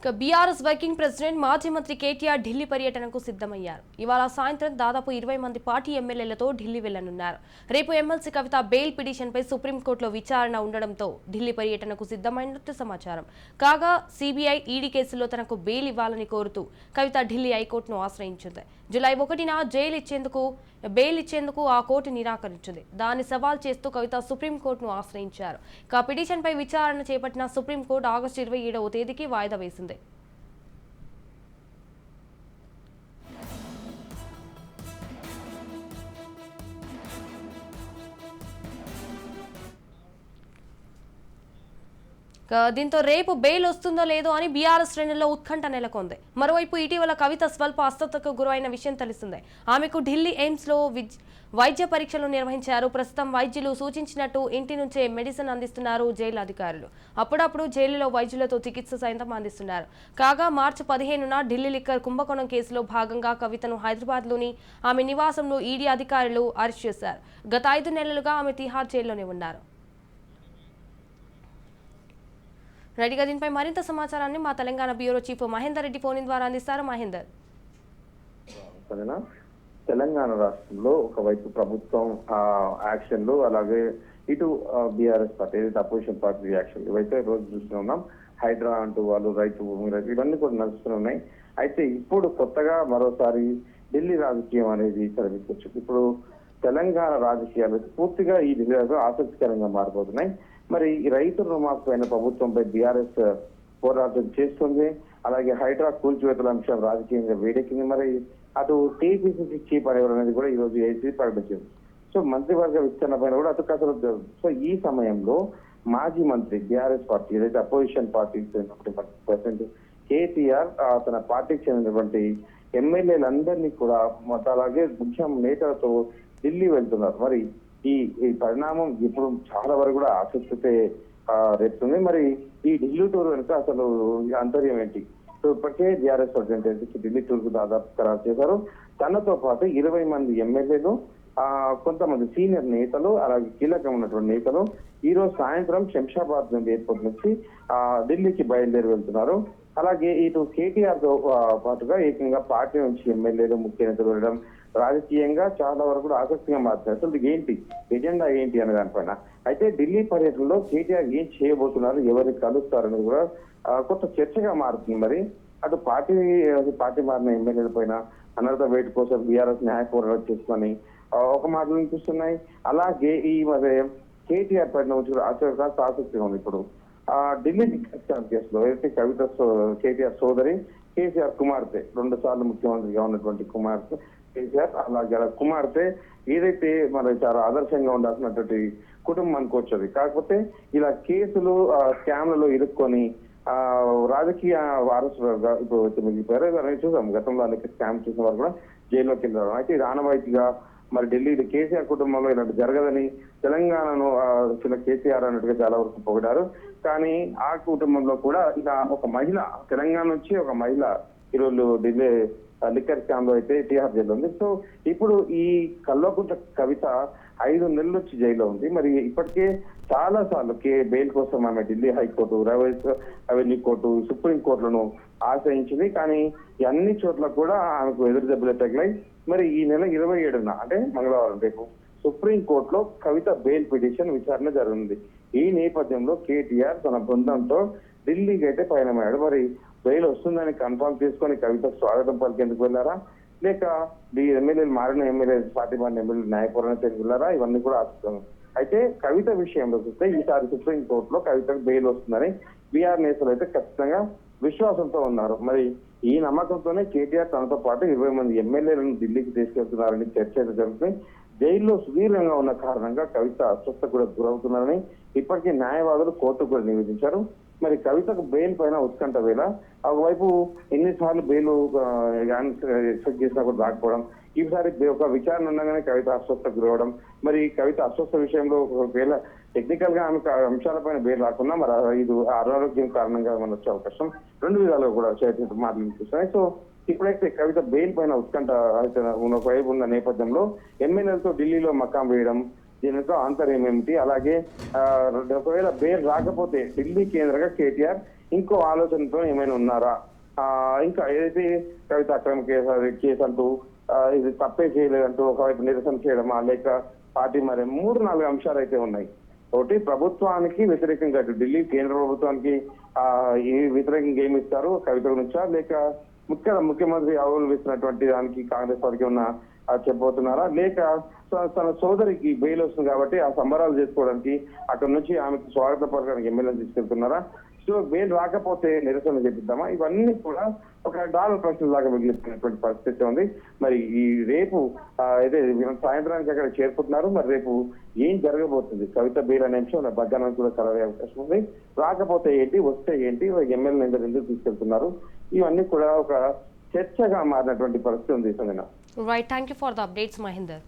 ఇక BRS working president మాజీ మంత్రి కేటీఆర్ ఢిల్లీ పర్యటనకు సిద్ధమయ్యారు. ఇవాళ సాయంత్రం దాదాపు ఇరవై మంది పార్టీ ఎమ్మెల్యేలతో ఢిల్లీ వెళ్ళనున్నారు రేపు ఎమ్మెల్సీ కవిత బెయిల్ పిటిషన్పై సుప్రీంకోర్టులో విచారణ ఉండడంతో ఢిల్లీ పర్యటనకు సిద్ధమైనట్టు సమాచారం. కాగా సిబిఐ ఈడీ కేసులో తనకు బెయిల్ ఇవ్వాలని కోరుతూ కవిత ఢిల్లీ హైకోర్టును ఆశ్రయించింది. జూలై ఒకటిన జైలు ఇచ్చేందుకు బెయిల్ ఇచ్చేందుకు ఆ కోర్టు నిరాకరించింది. దాన్ని సవాల్ చేస్తూ కవిత సుప్రీంకోర్టును ఆశ్రయించారు. ఇక పిటిషన్పై విచారణ చేపట్టిన సుప్రీంకోర్టు ఆగస్టు ఇరవై ఏడవ తేదీకి వాయిదా వేసింది. దీంతో రేపు బెయిల్ వస్తుందో లేదో అని బీఆర్ఎస్ శ్రేణుల్లో ఉత్కంఠ నెలకొంది. మరోవైపు ఇటీవల కవిత స్వల్ప అస్వస్థతకు గురైన విషయం తెలిసిందే. ఆమెకు ఢిల్లీ ఎయిమ్స్లో విజ్- వైద్య పరీక్షలు నిర్వహించారు. ప్రస్తుతం వైద్యులు సూచించినట్టు ఇంటి నుంచే మెడిసిన్ అందిస్తున్నారు జైలు అధికారులు. అప్పుడప్పుడు జైలులో వైద్యులతో చికిత్స సైతం అందిస్తున్నారు. కాగా మార్చి పదిహేనున ఢిల్లీ లిక్కర్ కుంభకోణం కేసులో భాగంగా కవితను హైదరాబాద్లోని ఆమె నివాసంలో ఈడీ అధికారులు అరెస్ట్ చేశారు. గత ఐదు నెలలుగా ఆమె తిహార్ జైల్లోనే ఉన్నారు. రెడీగా దీనిపై మరింత సమాచారాన్ని మా Telangana bureau chief Mahender Reddy phone ద్వారా అందిస్తారు. మహేందర్. సరేనా? తెలంగాణ రాష్ట్రంలో ఒకవైపు ప్రభుత్వం యాక్షన్లు అలాగే ఇటు బీఆర్ఎస్ పార్టీ ఏదైతే అపోజిషన్ పార్టీ రియాక్షన్ ఇవైతే రోజు చూస్తూ ఉన్నాం. హైడ్రా అంటూ వాళ్ళు రైతు భూమి రైతు ఇవన్నీ కూడా నడుస్తున్నాయి ఉన్నాయి. అయితే ఇప్పుడు కొత్తగా మరోసారి ఢిల్లీ రాజకీయం అనేది తెరవికొచ్చు ఇప్పుడు తెలంగాణ రాజకీయాలు పూర్తిగా ఈ ఢిల్లీలో ఆసక్తికరంగా మారిపోతున్నాయి. మరి ఈ రైతు రుణమాఫీ పైన ప్రభుత్వంపై బీఆర్ఎస్ పోరాటం చేస్తుంది. అలాగే హైడ్రా కూల్చివేతల అంశం రాజకీయంగా వేడెక్కింది. మరి అటు టీపీసీసీ చీఫ్ అనేవారు అనేది కూడా ఈ రోజు ఏసీ ప్రకటించింది. సో మంత్రివర్గ విస్తరణ పైన కూడా అటు కసరత్తు జరుగుతుంది. సో ఈ సమయంలో మాజీ మంత్రి బీఆర్ఎస్ పార్టీ ఏదైతే అపోజిషన్ పార్టీ పర్సెంట్ కేటీఆర్ ఆ, తన పార్టీకి చెందినటువంటి ఎమ్మెల్యేలందరినీ కూడా అలాగే ముఖ్యం నేతలతో ఢిల్లీ వెళ్తున్నారు. మరి ఈ పరిణామం ఇప్పుడు చాలా వరకు కూడా ఆసక్తితే రెప్తుంది రేపుతుంది. మరి ఈ ఢిల్లీ టూర్ వెనుక అసలు అంతర్యం ఏంటి? సో ఇప్పటికే జిఆర్ఎస్ ప్రెసిడెంట్ ఢిల్లీ టూర్కు దాదాపు ఖరారు చేశారు. తనతో పాటు ఇరవై మంది ఎమ్మెల్యేలు ఆ కొంతమంది సీనియర్ నేతలు అలాగే కీలకం ఉన్నటువంటి నేతలు ఈ రోజు సాయంత్రం శంషాబాద్ నుండి ఎయిర్పోర్ట్ నుంచి ఆ ఢిల్లీకి బయలుదేరి వెళ్తున్నారు. అలాగే ఇటు కేటీఆర్తో పాటుగా ఏకంగా పార్టీ నుంచి ఎమ్మెల్యేలు ముఖ్య నేతలు వెళ్ళడం రాజకీయంగా చాలా వరకు కూడా ఆసక్తిగా మారుతున్నారు అసలు ఏంటి? ఎజెండా ఏంటి అనే దానిపైన అయితే ఢిల్లీ పర్యటనలో కేటీఆర్ ఏం చేయబోతున్నారు ఎవరిని కలుస్తారని కూడా కొత్త చర్చగా మారుతుంది మరి. అటు పార్టీ పార్టీ మారిన ఎమ్మెల్యేల పైన అనర్థ వేటు కోసం బీఆర్ఎస్ న్యాయ పోరాటం చేసుకొని ఒక మాటలు వినిపిస్తున్నాయి. అలాగే ఈ మరి కేటీఆర్ పైన వచ్చి ఆశ్చర్య కాస్త ఆసక్తిగా ఉంది ఇప్పుడు. ఢిల్లీ లిక్కర్ కేసులో ఏదైతే కవిత సో- కేటీఆర్ సోదరి కేసీఆర్ కుమార్తె రెండు సార్లు ముఖ్యమంత్రిగా ఉన్నటువంటి కుమార్తె కేసీఆర్ అలాగే అలా కుమార్తె ఏదైతే మరి చాలా ఆదర్శంగా ఉండాల్సినటువంటి కుటుంబం అనుకోవచ్చు కాకపోతే ఇలా కేసులు స్కామ్లలో ఇరుక్కొని ఆ రాజకీయ వారసులుగా ఇప్పుడు మిగిలిపోయారు. ఇవన్నీ చూసాం. గతంలో అనేక స్కామ్ చేసిన వారు కూడా జైల్లోకి వెళ్ళారు అయితే ఇది ఆనవాయితీగా మరి ఢిల్లీ కేసీఆర్ కుటుంబంలో ఇలాంటి జరగదని తెలంగాణను చిన్న కేసీఆర్ అన్నట్టుగా చాలా వరకు పొగిడారు. కానీ ఆ కుటుంబంలో కూడా ఇలా ఒక మహిళ తెలంగాణ నుంచి ఒక మహిళ ఈరోజు ఢిల్లీ లిక్కర్ స్కామ్లో అయితే టీఆర్ జైల్లో ఉంది. సో ఇప్పుడు ఈ కల్లోకుంట కవిత ఐదు నెలల నుంచి జైల్లో ఉంది. మరి ఇప్పటికే చాలా సార్లు కే బెయిల్ కోసం ఆమె Delhi high court revenue revenue court supreme కోర్టులను ఆశ్రయించింది. కానీ అన్ని చోట్ల కూడా ఆమెకు ఎదురు దెబ్బలు తగిలాయి. మరి ఈ నెల ఇరవై ఏడున అంటే మంగళవారం రేపు సుప్రీం కోర్టులో కవిత బెయిల్ పిటిషన్ విచారణ జరగనుంది. ఈ నేపథ్యంలో కేటీఆర్ తన బృందంతో ఢిల్లీకి అయితే పయనమయ్యాడు. మరి బెయిల్ వస్తుందని కన్ఫర్మ్ చేసుకొని కవిత స్వాగతం పలికేందుకు వెళ్ళారా? లేక ఈ ఎమ్మెల్యేలు మారిన ఎమ్మెల్యే పార్టీ మారిన ఎమ్మెల్యేలు న్యాయపూర్ణ వెళ్ళారా ఇవన్నీ కూడా ఆశిస్తాం అయితే కవిత విషయంలో చూస్తే ఈసారి సుప్రీం కోర్టులో కవితకు బెయిల్ వస్తుందని బీఆర్ నేతలు అయితే ఖచ్చితంగా విశ్వాసంతో ఉన్నారు. మరి ఈ నమ్మకంతోనే కేటీఆర్ తనతో పాటు ఇరవై మంది ఎమ్మెల్యేలను ఢిల్లీకి తీసుకెళ్తున్నారని చర్చ అయితే జరుగుతుంది. జైల్లో సుదీర్ఘంగా ఉన్న కారణంగా కవిత అస్వస్థ కూడా గురవుతున్నారని ఇప్పటికే న్యాయవాదులు కోర్టు కూడా నివేదించారు. మరి కవితకు బెయిల్ పైన ఉత్కంఠ వేళ. ఒకవైపు ఎన్నిసార్లు బెయిల్ ఎక్స్పెక్ట్ చేసినా కూడా రాకపోవడం ఈసారి ఒక విచారణ ఉండగానే కవిత అస్వస్థకు గురవడం. మరి కవిత అస్వస్థ విషయంలో ఒకవేళ టెక్నికల్గా ఆమె అంశాలపైన బేర్ రాకుండా మరి ఇది అనారోగ్యం కారణంగా మనం వచ్చే అవకాశం రెండు విధాలుగా కూడా చేతి మాట్లాడుతున్నాయి సో ఇప్పుడైతే కవిత బెయిల్ పైన ఉత్కంఠ అయితే ఉన్న వైపు ఉన్న నేపథ్యంలో ఎమ్మెల్యేలతో ఢిల్లీలో మకాం వేయడం దీనితో ఆంతర్యం ఏమిటి? అలాగే ఒకవేళ బెయిల్ రాకపోతే ఢిల్లీ కేంద్రంగా కేటీఆర్ ఇంకో ఆలోచనతో ఏమైనా ఉన్నారా? ఇంకా ఏదైతే కవిత అక్రమ కేసు కేసు అంటూ ఇది తప్పే చేయలేదంటూ ఒకవైపు నిరసన చేయడమా లేక పార్టీ మరి మూడు నాలుగు అంశాలు అయితే ఉన్నాయి. ఒకటి ప్రభుత్వానికి వ్యతిరేకంగా ఢిల్లీ కేంద్ర ప్రభుత్వానికి ఆ ఈ వ్యతిరేకంగా ఏమి ఇస్తారు? కవిత గురించా లేక ముఖ్య ముఖ్యమంత్రి అవలంబిస్తున్నటువంటి దానికి కాంగ్రెస్ వారికి ఉన్న చెప్పబోతున్నారా? లేక తన- తన సోదరికి బెయిల్ వస్తుంది కాబట్టి ఆ సంబరాలు చేసుకోవడానికి అక్కడ నుంచి ఆమెకు స్వాగత పలకడానికి ఎమ్మెల్యే తీసుకెళ్తున్నారా? సో బెయిల్ రాకపోతే నిరసన చేపిద్దామా ఇవన్నీ కూడా ఒక డాలర్ ప్రశ్న లాగా మిగిలిపోయినటువంటి పరిస్థితి ఉంది. మరి ఈ రేపు అయితే సాయంత్రానికి అక్కడ చేరుకుంటున్నారు. మరి రేపు ఏం జరగబోతుంది? కవిత బెయిల్ అనే అంశం బగ్గానం కూడా కలవే అవకాశం ఉంది. రాకపోతే ఏంటి? వస్తే ఏంటి? ఎమ్మెల్యే ఎందుకు ఎందుకు తీసుకెళ్తున్నారు? ఇవన్నీ కూడా ఒక చర్చగా మారినటువంటి పరిస్థితి ఉంది Sanjana. Right thank you for the updates Mahender